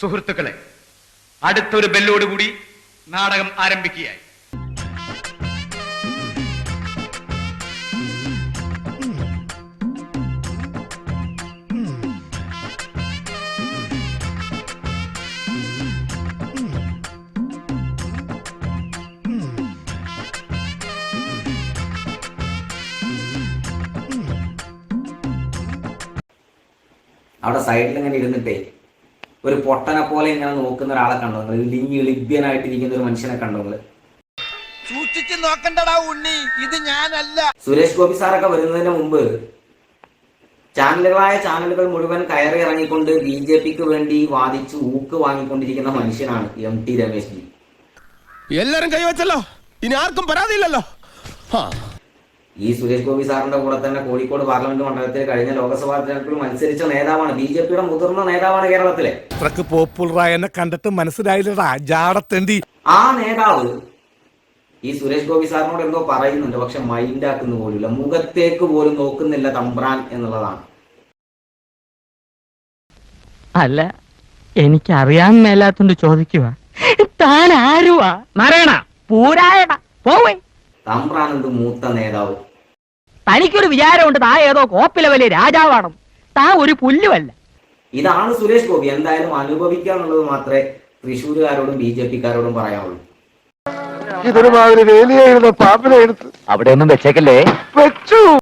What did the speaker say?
സുഹൃത്തുക്കളെ അടുത്തൊരു ബെല്ലോടുകൂടി നാടകം ആരംഭിക്കുകയായി. അവിടെ സൈഡിൽ ഇങ്ങനെ ഇരുന്നിട്ടേ ഒരു പൊട്ടനെ പോലെ ഇങ്ങനെ നോക്കുന്ന ഒരാളെ കണ്ടോ നിങ്ങൾ? ലിങ്ങി ലിബ്യനായിട്ടിരിക്കുന്ന ഒരു മനുഷ്യനെ കണ്ടോ നിങ്ങൾ? സൂക്ഷിച്ചു നോക്കണ്ടടാ ഉണ്ണി. ഇത് ഞാനല്ല. സുരേഷ് ഗോപി സാറൊക്കെ വരുന്നതിന് മുമ്പ് ചാനലുകളായ ചാനലുകൾ മുഴുവൻ കയറി ഇറങ്ങിക്കൊണ്ട് ബി ജെ പിക്ക് വേണ്ടി വാദിച്ച് ഊക്ക് വാങ്ങിക്കൊണ്ടിരിക്കുന്ന മനുഷ്യനാണ് എം ടി രമേശ് ജി. എല്ലാരും കൈവച്ചല്ലോ. ഇനി ആർക്കും പരാതിയില്ലല്ലോ. ഈ സുരേഷ് ഗോപി സാറിന്റെ കൂടെ തന്നെ കോഴിക്കോട് പാർലമെന്റ് മണ്ഡലത്തിൽ കഴിഞ്ഞ ലോക്സഭാ തെരഞ്ഞെടുപ്പിൽ മത്സരിച്ച നേതാവാണ് ബി ജെ പിയുടെ മുതിർന്ന നേതാവാണ് കേരളത്തിലെ. അത്രയ്ക്ക് പോപ്പുലറായ എന്നെ കണ്ടിട്ട് മനസ്സിലായില്ലടാ. ജാടത്തേണ്ടി ആ നേതാവ് ഈ സുരേഷ് ഗോപി സാറിനോട് എന്തോ പറയുന്നുണ്ട്. പക്ഷെ മൈൻഡ് ആക്കുന്ന പോലുമില്ല. മുഖത്തേക്ക് പോലും നോക്കുന്നില്ല തമ്പ്രാൻ എന്നുള്ളതാണ്. അല്ല എനിക്ക് അറിയാൻ മേലാത്തോണ്ട് ചോദിക്കുക താൻ ആരുവാ മരണ. പൂരായണ. പോവേ. തമ്പ്രാൻ എന്ത് മൂത്ത നേതാവ്? തനിക്കൊരു വിചാരമുണ്ട് താ ഏതോ കോപ്പിലെ വലിയ രാജാവാണ് താ ഒരു പുല്ലുമല്ല. ഇതാണ് സുരേഷ് ഗോപി. എന്തായാലും അനുഭവിക്കുക എന്നുള്ളത് മാത്രമേ തൃശ്ശൂരുകാരോടും ബി ജെ പിക്കാരോടും പറയാനുള്ളൂ ഇതൊരു മാതിരി വേലിയായിരുന്നു പാമ്പിനെ എടുത്ത് അവിടെ ഒന്നും വെച്ചേക്കല്ലേ? വെച്ചു.